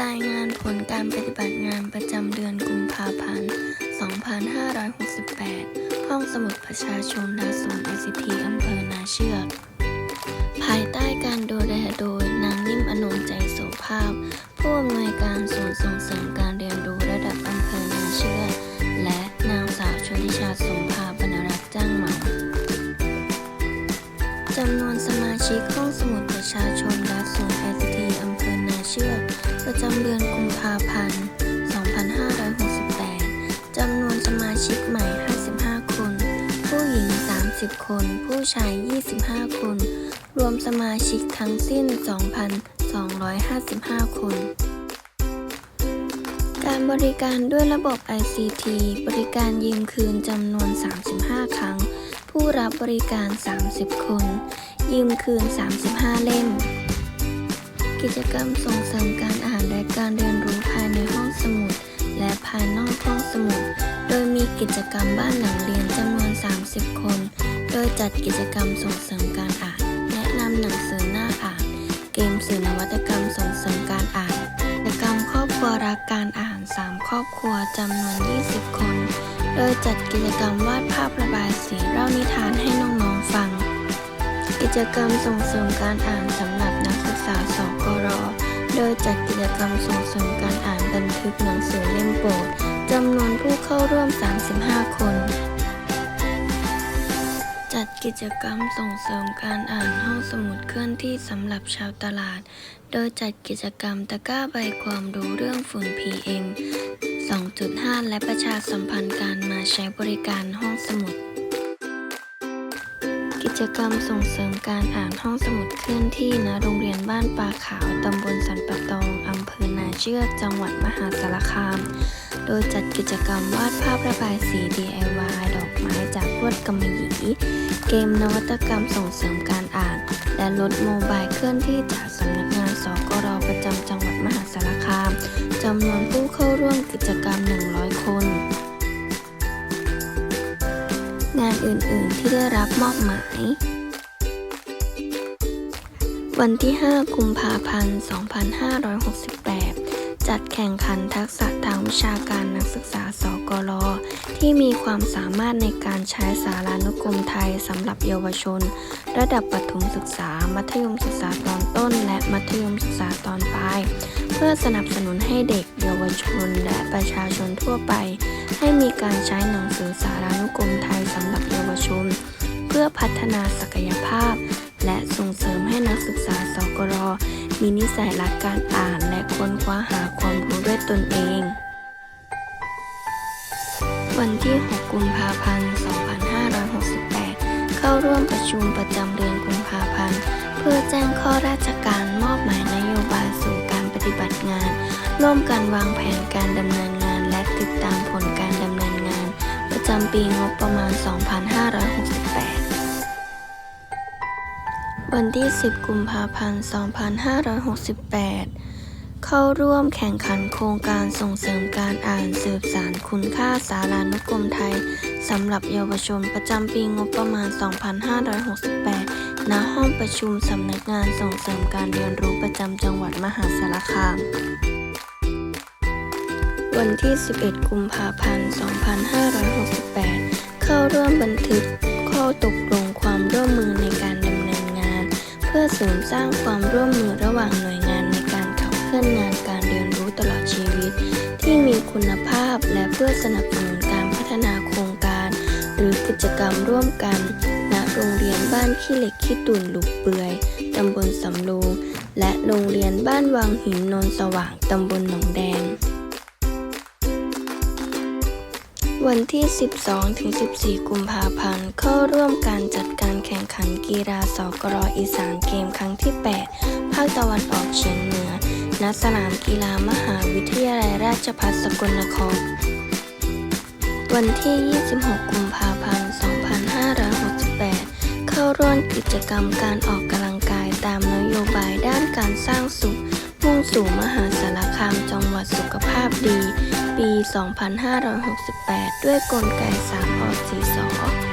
รายงานผลการปฏิบัติงานประจำเดือนกุมภาพันธ์ 2568 ห้องสมุดประชาชนดาศูนย์ไอซีที ประจำเดือนกุมภาพันธ์ 2568 จำนวนสมาชิกใหม่ 55 คน ผู้หญิง 30 คน ผู้ชาย 25 คน รวมสมาชิกทั้งสิ้น 2,255 คนการบริการด้วยระบบ ICT บริการยืมคืนจำนวน 35 ครั้ง ผู้รับบริการ 30 คน ยืมคืน 35 เล่ม กิจกรรมส่งเสริมการอ่านและการเรียนรู้ภายในห้องสมุด และภายนอกห้องสมุด โดยมีกิจกรรมบ้านหลังเรียนจำนวน 30 คน โดยจัดกิจกรรมส่งเสริมการอ่าน แนะนำหนังสือหน้าอ่าน เกมสื่อนวัตกรรมส่งเสริมการอ่านกิจกรรมครอบครัวรักการอ่าน 3 ครอบครัวจำนวน 20 คน โดยจัดกิจกรรมวาดภาพระบายสีเล่านิทานให้น้องๆฟัง กิจกรรมส่งเสริมการอ่านสำหรับนักศึกษาสก รโดยจัดกิจกรรมส่งเสริมการอ่านบันทึกหนังสือเล่มโปรดจำนวนผู้เข้าร่วม 35 คน จัดกิจกรรมส่งเสริมการอ่านห้องสมุดเคลื่อนที่สำหรับชาวตลาด โดยจัดกิจกรรมตะกร้าใบความรู้เรื่องฝุ่น PM 2.5 และประชาสัมพันธ์การมาใช้บริการห้องสมุด จกรรมส่งเสริมการอ่านห้องสมุดเคลื่อนที่ณโรงเรียนบ้านปลาขาว ตำบลสันปะตอง อำเภอนาเชือกจังหวัดมหาสารคาม โดยจัดกิจกรรมวาดภาพระบายสี DIY ดอกไม้จากลวดกำมะหยี่เกมนวัตกรรมส่งเสริมการอ่าน และรถโมบายเคลื่อนที่จากสำนักงานสกรประจำจังหวัดมหาสารคามจำนวนผู้เข้าร่วมกิจกรรม 100 คน งานอื่นๆที่ได้รับมอบหมาย วันที่ 5 กุมภาพันธ์ 2568 จัดแข่งขันทักษะทางวิชาการนักศึกษาสกลที่มีความสามารถในการใช้สารานุกรมไทยสำหรับเยาวชน ระดับประถมศึกษา มัธยมศึกษาตอนต้น และมัธยมศึกษาตอนปลาย เพื่อสนับสนุนให้เด็กเยาวชนและประชาชนทั่วไป ให้มีการใช้หนังสือสารานุกรมไทยสำหรับเยาวชน เพื่อพัฒนาศักยภาพ และส่งเสริมให้นักศึกษาสกร มีนิสัยรักการอ่านและค้นคว้าหาความรู้ด้วยตนเอง วันที่ 6 กุมภาพันธ์ 2568 เข้าร่วมประชุมประจำเดือนกุมภาพันธ์ เพื่อแจ้งข้อราชการมอบหมายนโยบายสู่การปฏิบัติงาน ร่วมกันวางแผนการดำเนินงาน และติดตามผลการดำเนินงาน ประจำปีงบประมาณ 2568 วันที่ 10 กุมภาพันธ์ 2568 เข้าร่วมแข่งขันโครงการส่งเสริมการอ่านสืบสารคุณค่าสารานุกรมไทยสำหรับเยาวชนประจำปีงบประมาณ 2568 ณ ห้องประชุมสำนักงานส่งเสริมการเรียนรู้ประจำจังหวัดมหาสารคาม วันที่ 11 กุมภาพันธ์ 2568 เข้าร่วมบันทึก สร้างความร่วมมือระหว่างหน่วยงานในการขับเคลื่อนงานการเรียนรู้ตลอดชีวิต ที่มีคุณภาพและเพื่อสนับสนุนการพัฒนาโครงการ หรือกิจกรรมร่วมกัน ณโรงเรียนบ้านขี้เหล็กขี้ตุ่นหลุกเปือยตำบลสำโรงและโรงเรียนบ้านวังหินนนสว่างตำบลหนองแดง วันที่ 12-14 กุมภาพันธ์ เข้าร่วมการจัดการแข่งขันกีฬาสกรอีสานเกมครั้งที่ 8 ภาคตะวันออกเฉียงเหนือ ณ สนามกีฬามหาวิทยาลัยราชภัฏสกลนคร วันที่ 26 กุมภาพันธ์ 2568 เข้าร่วมกิจกรรมการออกกำลังกายตามนโยบายด้านการสร้างสุข มุ่งสู่มหาสารคามจังหวัดสุขภาพดี ปี 2568 ด้วยกลไก3อ4 2